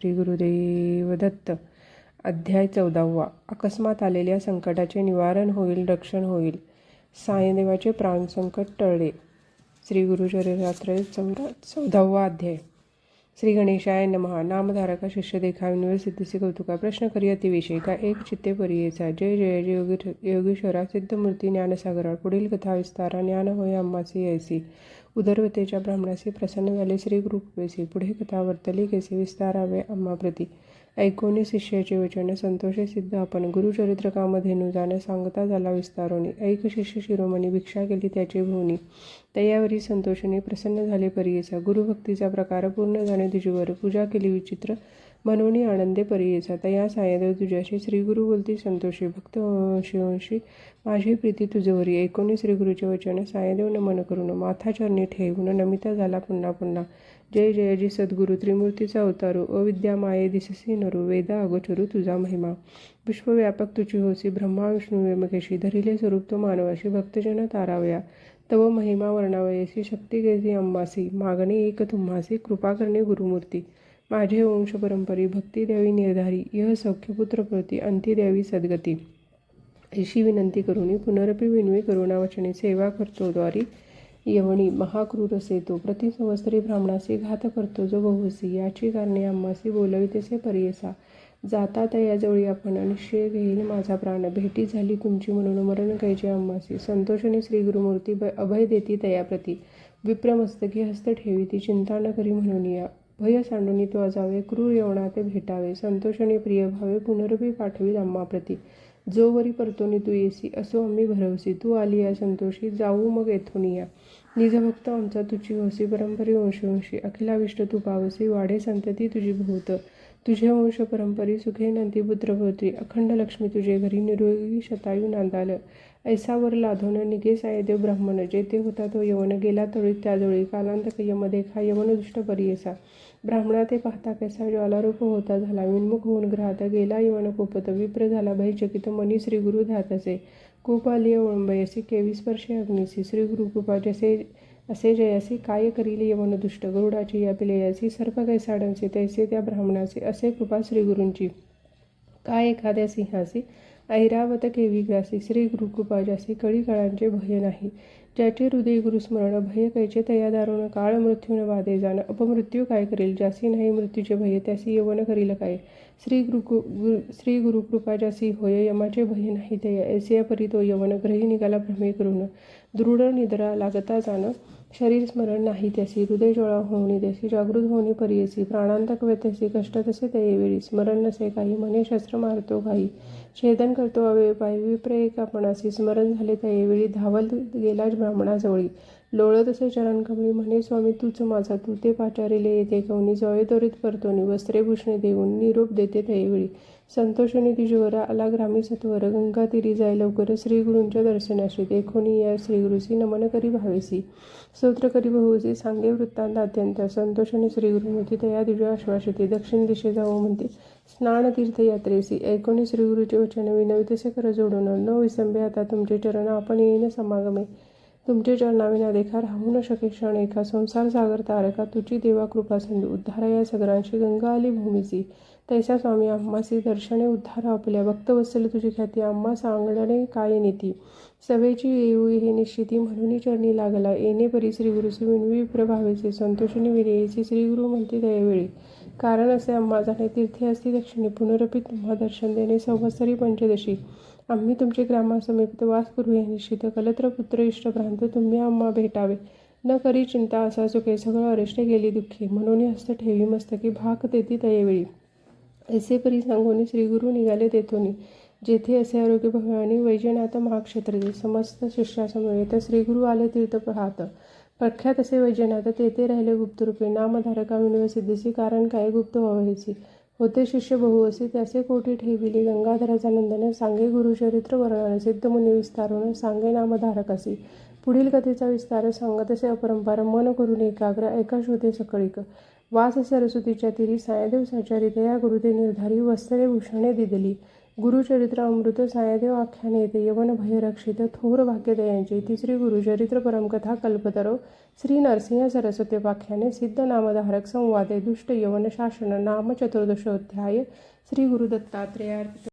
श्री गुरुदेव दत्त अध्याय चौदावा. अकस्मात आलेल्या संकटाचे निवारण होईल रक्षण होईल. सायदेवाचे प्राणसंकट टळले. श्री गुरुचरित्रात्र चौदा चौदावा अध्याय. श्री गणेशाय नमः. नामधारका शिष्य देखा विनवे कौतुका प्रश्न करी अतिविषयी का एक चित्ते परियेचा जय जय जय योगी योगेश्वरा सिद्धमूर्ती ज्ञानसागरा पुढील कथा विस्तारा ज्ञान होय अम्मासी ऐसी. उदरवतेच्या ब्राह्मणासी प्रसन्न झाले. श्री गुरुकृपेसी पुढे कथा वर्तली केसे विस्तारावे अम्माप्रती. ऐकोनी शिष्याचे वचन संतोषे सिद्ध. आपण गुरुचरित्र कामधेनू सांगता झाला विस्तारोनी. ऐक शिष्य शिरोमणी भिक्षा केली त्याची भूनी तयावरी संतोषने प्रसन्न झाले परियेचा. गुरुभक्तीचा प्रकार पूर्ण जाणे तुझीवर पूजा केली विचित्र मनोनी आनंदे परियेचा. तया सायदेव तुझ्याशी श्रीगुरु बोलती संतोषी भक्त शिवंशी माझी प्रीती तुझवरी ऐकोनी श्रीगुरूचे वचन सायदेव नमन करून माथा चरणी ठेवून नमिता झाला पुन्हा पुन्हा. जय जय जी सद्गुरु. त्रिमूर्तीचा अवतारू. अविद्या माये दिससी नरू. वेदा अगोचरू तुझा महिमा. विश्वव्यापक तुझी होसी. ब्रह्मा विष्णू व्यमकेशी धरिले स्वरूप तो मानवाशी. भक्तजन तारावया. तव महिमा वर्णावयसी. शक्ती गेसी अंबासी. मागणी एक तुम्हासी. कृपा करणे गुरुमूर्ती. माझे वंश परंपरी भक्ती द्यावी निर्धारी यह सौख्यपुत्र प्रती अंती द्यावी सद्गती. अशी विनंती करुनी पुनरपी विनवी करुणावचने सेवा करतो द्वारी यवणी महाक्रूर असे तो प्रति ब्राह्मणासी घात करतो जो बहुसी याची कारणे आम्हासी बोलवितेसे परियसा. जाता तयाजवळी आपण निश्चय घेईल माझा प्राण. भेटी झाली तुमची म्हणून मरण कैचे आम्हासी संतोषने श्री गुरुमूर्ती ब अभय देती तयाप्रती. विप्रमस्तकी हस्त ठेवी ती चिंता न करी म्हणून या. भय सांडून तो अजावे क्रूर येवणा ते भेटावे संतोषाने प्रिय भावे पुनरपी पाठवी आम्हाप्रती जोवरी परतोनी तू येसी असो आम्ही भरवसी. तू आली या संतोषी जाऊ मग येथून या. निजभक्त आमचा तुझी होसी परंपरी वंशवंशी. अखिलाविष्ट तू पावसी वाढे संतती तुझी भूत. तुझे वंश परंपरी सुखे नंदी पुत्रभोत्री अखंड लक्ष्मी तुझे घरी निरोगी शतायू नांदाल. ऐसावर लाधोन निघे सायदेव ब्राह्मण. जेथे होता तो यवन गेला तळी त्याजवळी कालांतक कयमध्ये खा यवन दुष्ट परियसा. ब्राह्मणा ते पाहता कैसा ज्वालारूप होता झाला. विन्मुख होऊन ग्रहात गेला यवन कोपत. विप्र झाला भयचकित मनी श्री गुरु असे कोपालिय आली ओळंबयसी केवीस स्पर्शे अग्निसी. श्री गुरुकृपा जसे असे जयासी काय करील यवन दुष्ट गरुडाची या पिलेयासी सर्प कैसाडांचे तैसे त्या ब्राह्मणाचे असे कृपा श्रीगुरूंची काय एखाद्या सिंहासी ऐरावत केवी ग्रासी श्री गुरुकृपा जासी कळी काळांचे भय नाही. ज्याचे हृदय गुरुस्मरण भय कैचे तया दारुण काळ मृत्यून वादे जाण अपमृत्यू काय करेल? ज्यासी नाही मृत्यूचे भय त्यासी यवन करील काय? श्री गुरु गुरु श्री गुरुकृपा ज्यासी होय यमाचे भय नाही तया ऐसिया परी तो यवन ग्रही निघाला भ्रमे करून. दृढ निद्रा लागता जाणं शरीर स्मरण नाही त्यासी हृदय जोळा होऊनी त्यासी जागृत होणी परियसी प्राणांतक व्यत्यसी कष्ट तसे वेळी स्मरण नसे काही मने शस्त्र मारतो काही छेदन करतो अवे पाय विप्र आपणासी स्मरण झाले वेळी धावल गेला ब्राह्मणाजवळी. लोळ तसे चरण कमळी म्हणे स्वामी तूच माझा तू ते पाचारिले येते कवनी जळे त्वरित परतोनी वस्त्रेभूषणे देऊन निरोप देते त्यावेळी. संतोषणी तिजवर आला ग्रामी सत्वर. गंगा तिरी जाय लवकर श्रीगुरूंच्या दर्शनाशी. देखोनी या श्रीगुरुसी नमन करी भावेसी स्तोत्र करी बहुसी सांगे वृत्तांत अत्यंत. संतोषाने श्रीगुरुमूर्ती तया दिव्य आश्वासिते दक्षिण दिशे जाऊ म्हणते. स्नान तीर्थयात्रेसी ऐकोनी श्रीगुरूचे वचन विनवितसे कर जोडून. न विसंबे आता तुमचे चरण आपण येईन समागमे. तुमचे चरणाविना देखा राहू न शके क्षण एका संसार सागर तारका तुझी देवा कृपा सिंधू उद्धारा या सगळ्यांशी गंगा आली भूमीची. तैसा स्वामी आम्हासी दर्शने उद्धार आपल्या. भक्तवत्सल तुझी ख्याती आम्हा सांगणे काय नेती. सवेची येऊ हे निश्चिती म्हणून चरणी लागला. येणे परी श्रीगुरुसी विणवी प्रभावेचे संतोषणी विनयेचे श्रीगुरु म्हणते त्यावेळी. कारण असे आम्हा जाणे तीर्थे असती दक्षिणी पुनरपित तुम्हा दर्शन देणे संवत्सरी पंचदशी. आम्ही तुमचे ग्रामासमीप वास करू हे निश्चित कलत्र पुत्र इष्टभ्रांत तुम्ही आम्हा भेटावे. न करी चिंता असा चुके सगळं अरिष्ट गेली दुःखी. म्हणून हस्त ठेवी मस्तकी भाक देती तयेवेळी. ऐसे परी सांगोनी श्रीगुरु निघाले तेथोनी. जेथे असे आरोग्य भगवानी वैजनाथ महाक्षेत्र समस्त शिष्यासमवेत श्रीगुरु आले तीर्थ पाहत. प्रख्यात असे वैजनाथ तेथे राहिले गुप्तरूपे नामधारका विनव सिद्धीसी कारण काय गुप्त व्हावयाची होते शिष्य बहु असे त्याचे कोटी ठेविली. गंगाधराचा नंदन सांगे गुरुचरित्र वर्णन सिद्धमुनी विस्तारून सांगे नामधारक असे. पुढील कथेचा विस्तार सांगत असे अपरंपार मन करून एकाग्र ऐका शोधे सकळीक. वास सरस्वतीच्या तिरी सायदेव साचारी तया गुरुते निर्धारी वस्त्रे भूषणे दिदली. गुरुचरित्र अमृत सायदेव आख्यान येते यवन भयरक्षित थोर भाग्यदयांची तिसरी गुरुचरित्र परमकथा कल्पतरो श्री नरसिंह सरस्वती वाख्याने सिद्ध नामधारक संवादे दुष्ट यवन शासन नाम चतुर्दशोध्याय श्री गुरु